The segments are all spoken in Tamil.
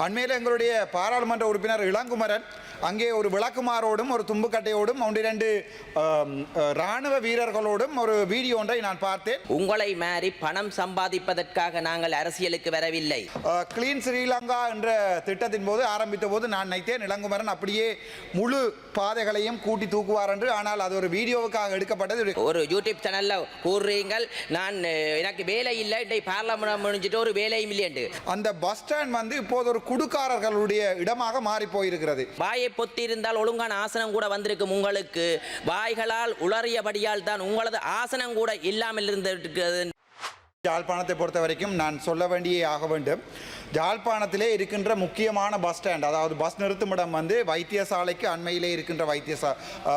அண்மையில் எங்களுடைய பாராளுமன்ற உறுப்பினர் இளங்குமரன் அங்கே ஒரு விளக்குமாரோடும் ஒரு தும்புக்கட்டையோடும் ஒன்றிரண்டு ஆம், அஹ், இராணுவ வீரர்களோடும் ஒரு வீடியோ ஒன்றை நான் பார்த்தேன். உங்களை மாறி பணம் சம்பாதிப்பதற்காக நாங்கள் அரசியலுக்கு வரவில்லை. கிளீன் ஸ்ரீலங்கா என்ற திட்டத்தின் போது ஆரம்பித்த போது நான் நினைத்தேன் இளங்குமரன் அப்படியே முழு பாதைகளையும் கூட்டி தூக்குவார் என்று. ஆனால் அது ஒரு வீடியோவுக்காக எடுக்கப்பட்டது. ஒரு யூடியூப் சேனல்ல கூறுறீங்கள் நான் எனக்கு வேலை இல்லை இன்றை பார்லமெண்ட் முடிஞ்சிட்டு ஒரு வேலையும் இல்லையண்டு அந்த பஸ் ஸ்டாண்ட் வந்து இப்போது ஒரு குடுக்காரர்களுடைய இடமாக மாறி போயிருக்கிறது. வாயை பொத்தி இருந்தால் ஒழுங்கான ஆசனம் கூட வந்திருக்கும் உங்களுக்கு. வாய்களால் உளறியபடியால் தான் உங்களது ஆசனம் கூட இல்லாமல் இருந்திருக்கிறது. யாழ்ப்பாணத்தை பொறுத்த வரைக்கும் நான் சொல்ல வேண்டியே ஆக வேண்டும். யாழ்ப்பாணத்திலே இருக்கின்ற முக்கியமான பஸ் ஸ்டாண்ட் அதாவது பஸ் நிறுத்துமிடம் வந்து வைத்தியசாலைக்கு அண்மையிலே இருக்கின்ற வைத்தியசா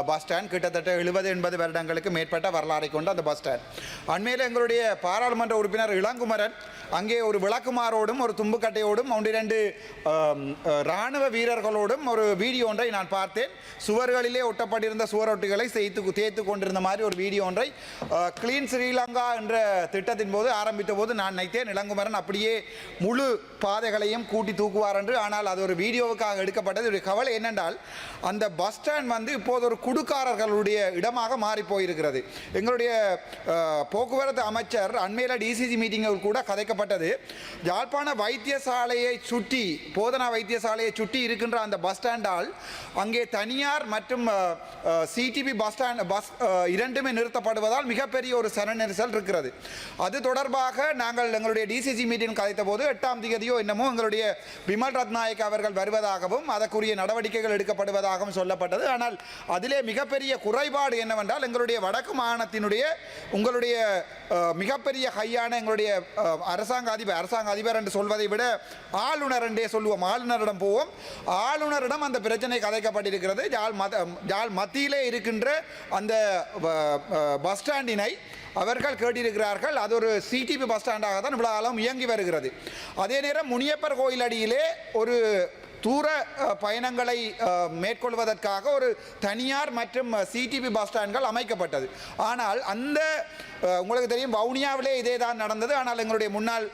பஸ் ஸ்டாண்ட் கிட்டத்தட்ட எழுபது எண்பது வருடங்களுக்கு மேற்பட்ட வரலாறை கொண்ட அந்த பஸ் ஸ்டாண்ட். அண்மையில் எங்களுடைய பாராளுமன்ற உறுப்பினர் இளங்குமரன் அங்கே ஒரு விளக்குமாரோடும் ஒரு தும்புக்கட்டையோடும் ஒன்றிரண்டு இரண்டு இராணுவ வீரர்களோடும் ஒரு வீடியோ ஒன்றை நான் பார்த்தேன். சுவர்களிலே ஒட்டப்பட்டிருந்த சுவரொட்டிகளை செய்து தேய்த்து கொண்டிருந்த மாதிரி ஒரு வீடியோ ஒன்றை கிளீன் ஸ்ரீலங்கா என்ற திட்டத்தின் போது ஆரம்பித்த போது நான் நினைத்தேன். இளங்குமரன் அப்படியே முழு பாதைகளையும் கூட்டி தூக்குவார் என்று. ஆனால் அது ஒரு வீடியோவுக்காக எடுக்கப்பட்டது. ஒரு கவலை என்னென்றால் அந்த பஸ் ஸ்டாண்ட் வந்து இப்போது ஒரு குடுக்காரர்களுடைய இடமாக மாறி போயிருக்கிறது. எங்களுடைய போக்குவரத்து அமைச்சர் அண்மையில் டிசிசி மீட்டிங்கில் கூட கதைக்கப்பட்டது. யாழ்ப்பாண வைத்தியசாலையை சுற்றி போதனா வைத்தியசாலையை சுற்றி இருக்கின்ற அந்த பஸ் ஸ்டாண்டால் அங்கே தனியார் மற்றும் சிடிபி பஸ் ஸ்டாண்ட் பஸ் இரண்டுமே நிறுத்தப்படுவதால் மிகப்பெரிய ஒரு சன நெரிசல் இருக்கிறது. அது தொடர்பாக நாங்கள் எங்களுடைய டிசிசி மீட்டிங் கலைத்த போது எட்டாம் தேதியோ என்னமோ எங்களுடைய விமல் ரத்நாயக் அவர்கள் வருவதாகவும் அதற்குரிய நடவடிக்கைகள் எடுக்கப்படுவதாகவும் சொல்லப்பட்டது. ஆனால் அதிலே மிகப்பெரிய குறைபாடு என்னவென்றால் எங்களுடைய வடக்கு மாகாணத்தினுடைய உங்களுடைய மிகப்பெரிய ஹையான எங்களுடைய அரசாங்க அதிபர் அரசாங்க அதிபர் என்று சொல்வதை விட ஆளுநர் என்றே சொல்லுவோம். ஆளுநரிடம் போவோம். ஆளுநரிடம் அந்த பிரச்சனை கதைக்கப்பட்டிருக்கிறது. ஜால் மத ஜால் மத் மத்தியிலே இருக்கின்ற அந்த பஸ் ஸ்டாண்டினை அவர்கள் கேட்டிருக்கிறார்கள். அது ஒரு சிடிபி பஸ் ஸ்டாண்டாக தான் இவ்வளோ காலம் இயங்கி வருகிறது. அதே நேரம் முனியப்பர் கோயில் அடியிலே ஒரு தூர பயணங்களை மேற்கொள்வதற்காக ஒரு தனியார் மற்றும் சிடிபி பஸ் ஸ்டாண்ட்கள் அமைக்கப்பட்டது. ஆனால் அந்த உங்களுக்கு தெரியும் வவுனியாவிலே இதே தான் நடந்தது. ஆனால் எங்களுடைய முன்னாள்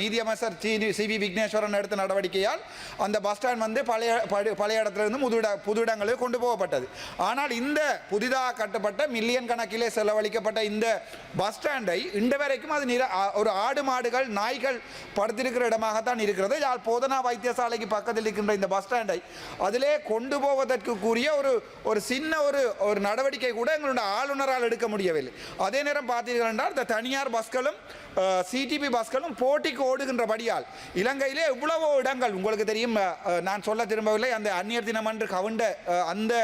நீதியமைச்சர் சி சி வி விக்னேஸ்வரன் எடுத்த நடவடிக்கையால் அந்த பஸ் ஸ்டாண்ட் வந்து பழைய படு- பழைய இடத்துலேருந்து முது இட புது இடங்களுக்கு கொண்டு போகப்பட்டது. ஆனால் இந்த புதிதாக கட்டப்பட்ட மில்லியன் கணக்கிலே செலவழிக்கப்பட்ட இந்த பஸ் ஸ்டாண்டை இன்று வரைக்கும் அது நிர ஒரு ஆடு மாடுகள் நாய்கள் படுத்திருக்கிற இடமாகத்தான் இருக்கிறது. யாழ் போதனா வைத்தியசாலைக்கு பக்கத்தில் இருக்கின்ற இந்த பஸ் ஸ்டாண்டை அதிலே கொண்டு போவதற்கு கூறிய ஒரு ஒரு சின்ன ஒரு ஒரு நடவடிக்கை கூட எங்களுடைய ஆளுநரால் எடுக்க முடியவில்லை. அதே நேரம் பார்த்தீர்கள் என்றால் இந்த தனியார் பஸ்களும் சிடிபி பஸ்களும் போட்டிக்கு ஓடுகின்றபடியால் இலங்கையிலே எவ்வளவோ இடங்கள் உங்களுக்கு தெரியும் நான் சொல்ல திரும்பவில்லை அந்த அந்நியர் தினம் என்று கவுண்ட அந்த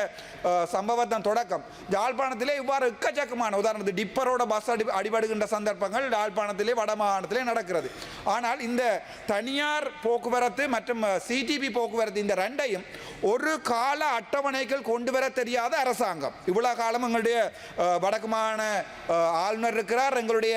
சம்பவத்தின் தொடக்கம். யாழ்ப்பாணத்திலே இவ்வாறு எக்கச்சக்கமான உதாரணத்துக்கு டிப்பரோட பஸ் அடி அடிபடுகின்ற சந்தர்ப்பங்கள் யாழ்ப்பாணத்திலே வட மாகாணத்திலே நடக்கிறது. ஆனால் இந்த தனியார் போக்குவரத்து மற்றும் சிடிபி போக்குவரத்து இந்த ரெண்டையும் ஒரு கால அட்டவணைகள் கொண்டு வர தெரியாத அரசாங்கம். இவ்வளோ காலம் எங்களுடைய வடக்குமான ஆளுநர் இருக்கிறார் எங்களுடைய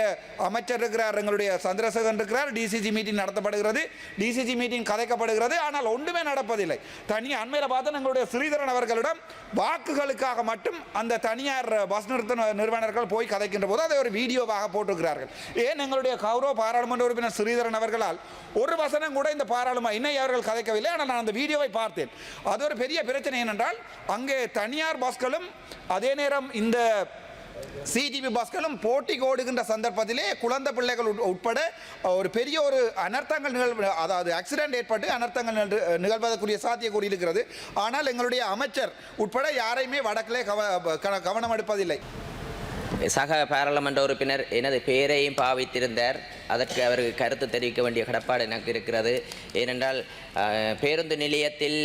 அமைச்சர் இருக்கிறார். எங்களுடைய சந்திரசேகரன் இருக்கிறார் டிசிசி மீட்டிங் நடத்தப்படுகிறது. டிசிசி மீட்டிங் கதைக்கப்படுகிறது ஆனால் ஒன்றுமே நடப்பதில்லை. தனி அண்மையில் பார்த்தா எங்களுடைய ஸ்ரீதரன் அவர்களிடம் வாக்குகளுக்காக மட்டும் அந்த தனியார் பஸ் நிறுத்த நிறுவனர்கள் போய் கதைக்கின்ற போது அதை ஒரு வீடியோவாக போட்டிருக்கிறார்கள். ஏன் எங்களுடைய கௌரவ பாராளுமன்ற உறுப்பினர் ஸ்ரீதரன் அவர்களால் ஒரு வசனம் கூட இந்த பாராளுமன்ற இன்னை அவர்கள் கதைக்கவில்லை. ஆனால் நான் அந்த வீடியோவை பார்த்தேன். அது ஒரு பெரிய பிரச்சனை என்னென்றால் அங்கே தனியார் பஸ்களும் அதே நேரம் இந்த சிடிபி பஸ்களும் போட்டிக்கு ஓடுகின்ற சந்தர்ப்பத்திலே குழந்தை பிள்ளைகள் உட்- உட்பட ஒரு பெரிய ஒரு அனர்த்தங்கள் நிகழ் அதாவது ஆக்சிடென்ட் ஏற்பட்டு அனர்த்தங்கள் நிகழ்- நிகழ்வதற்குரிய சாத்தியக்கூறி இருக்கிறது. ஆனால் எங்களுடைய அமைச்சர் உட்பட யாரையுமே வடக்கிலே கவ கவனம் எடுப்பதில்லை சக பாராளுமன்ற உறுப்பினர் எனது பெயரையும் பாவித்திருந்தார். அதற்கு அவருக்கு கருத்து தெரிவிக்க வேண்டிய கடப்பாடு எனக்கு இருக்கிறது. ஏனென்றால் பேருந்து நிலையத்தில்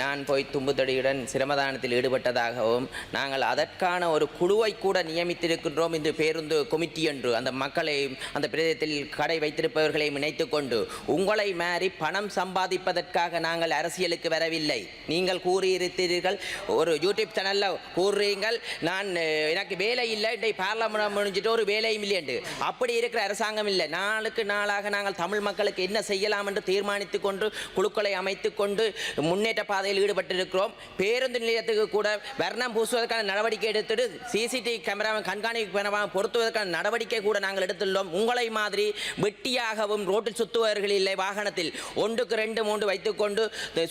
நான் போய் தும்புத்தடியுடன் சிரமதானத்தில் ஈடுபட்டதாகவும் நாங்கள் அதற்கான ஒரு குழுவை கூட நியமித்திருக்கின்றோம் இந்த பேருந்து கொமிட்டி என்று. அந்த மக்களையும் அந்த பிரதேசத்தில் கடை வைத்திருப்பவர்களையும் இணைத்து கொண்டு உங்களை மாறி பணம் சம்பாதிப்பதற்காக நாங்கள் அரசியலுக்கு வரவில்லை. நீங்கள் கூறியிருக்கிறீர்கள் ஒரு யூடியூப் சேனலில் கூறுறீங்கள் நான் எனக்கு வேலை இல்லை இன்றை பார்லமெண்ட் முடிஞ்சிட்டு ஒரு வேலையும் இல்லையண்டு அப்படி இருக்கிற அரசாங்கம் இல்லை. நான் நாளுக்கு நாளாக நாங்கள் தமிழ் மக்களுக்கு என்ன செய்யலாம் என்று தீர்மானித்து கொண்டு குழுக்களை அமைத்து கொண்டு முன்னேற்ற பாதையில் ஈடுபட்டிருக்கிறோம். பேருந்து நிலையத்துக்கு கூட வர்ணம் பூசுவதற்கான நடவடிக்கை எடுத்துட்டு சிசிடிவி கேமராவை கண்காணிப்பு கேமராவை பொருத்துவதற்கான நடவடிக்கை கூட நாங்கள் எடுத்துள்ளோம். உங்களை மாதிரி வெட்டியாகவும் ரோட்டில் சுத்துவர்கள் இல்லை வாகனத்தில். ஒன்றுக்கு ரெண்டு மூன்று வைத்துக்கொண்டு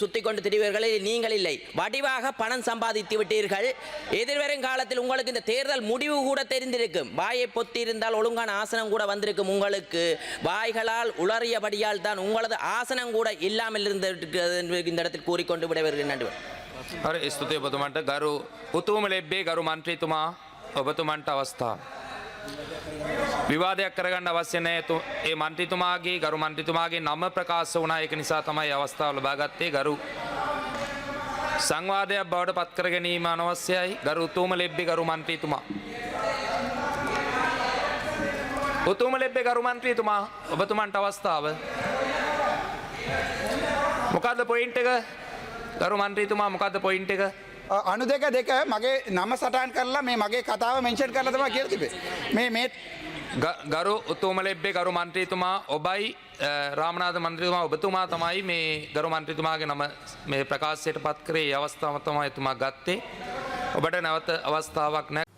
சுத்தி கொண்டு திரிவர்களில் நீங்கள் இல்லை. வடிவாக பணம் சம்பாதித்து விட்டீர்கள். எதிர்வரும் காலத்தில் உங்களுக்கு இந்த தேர்தல் முடிவு கூட தெரிந்திருக்கும். வாயை பொத்தி இருந்தால் ஒழுங்கான ஆசனம் கூட வந்திருக்கும் உங்களுக்கு. வாய்களால் உளறியபடியால் தான் உங்களது ஆசனம் கூட இல்லாமல் இருந்திருக்கிறது என்று இந்த இடத்தில் கூறிக்கொண்டு விடைபெறுகிறேன் நடுவர் හරි ස්තුතිය ඔබතුමන්ට ගරු උතුම ලෙබ්බේ ගරු මන්ත්‍රීතුමා ඔබතුමන්ට අවස්ථා. විවාදයක් කරගන්න අවශ්‍ය නෑ තු- ඒ මන්ත්‍රීතුමාගේ ගරු මන්ත්‍රීතුමාගේ නම ප්‍රකාශ වුණා ඒක නිසා තමයි අවස්ථාව ලබාගත්තේ ගරු සංවාදයක් බවට පත්කර ගැනීම අනවශ්‍යයි ගරු උතුම ලෙබ්බේ ගරු මන්ත්‍රීතුමා. උතුම ලෙබ්බේ ගරු මන්ත්‍රීතුමා ඔබතුමන්ට අවස්ථාව. මොකක්ද පොයින්ට එක? ගරු මන්ත්‍රීතුමා මොකක්ද පොයින්ට එක? අනු දෙක දෙක මගේ නම සටහන් කරලා මේ මගේ කතාව මෙන්ෂන් කරලා තමයි කියලා තිබේ. මේ මේ ගරු උතුම ලෙබ්බේ ගරු මන්ත්‍රීතුමා ඔබයි රාමනාද මන්ත්‍රීතුමා ඔබතුමා තමයි මේ ගරු මන්ත්‍රීතුමාගේ නම මේ ප්‍රකාශයට පත් කරේ. අවස්ථාව තමයි එතුමා ගත්තේ. ඔබට නැවත අවස්ථාවක් නෑ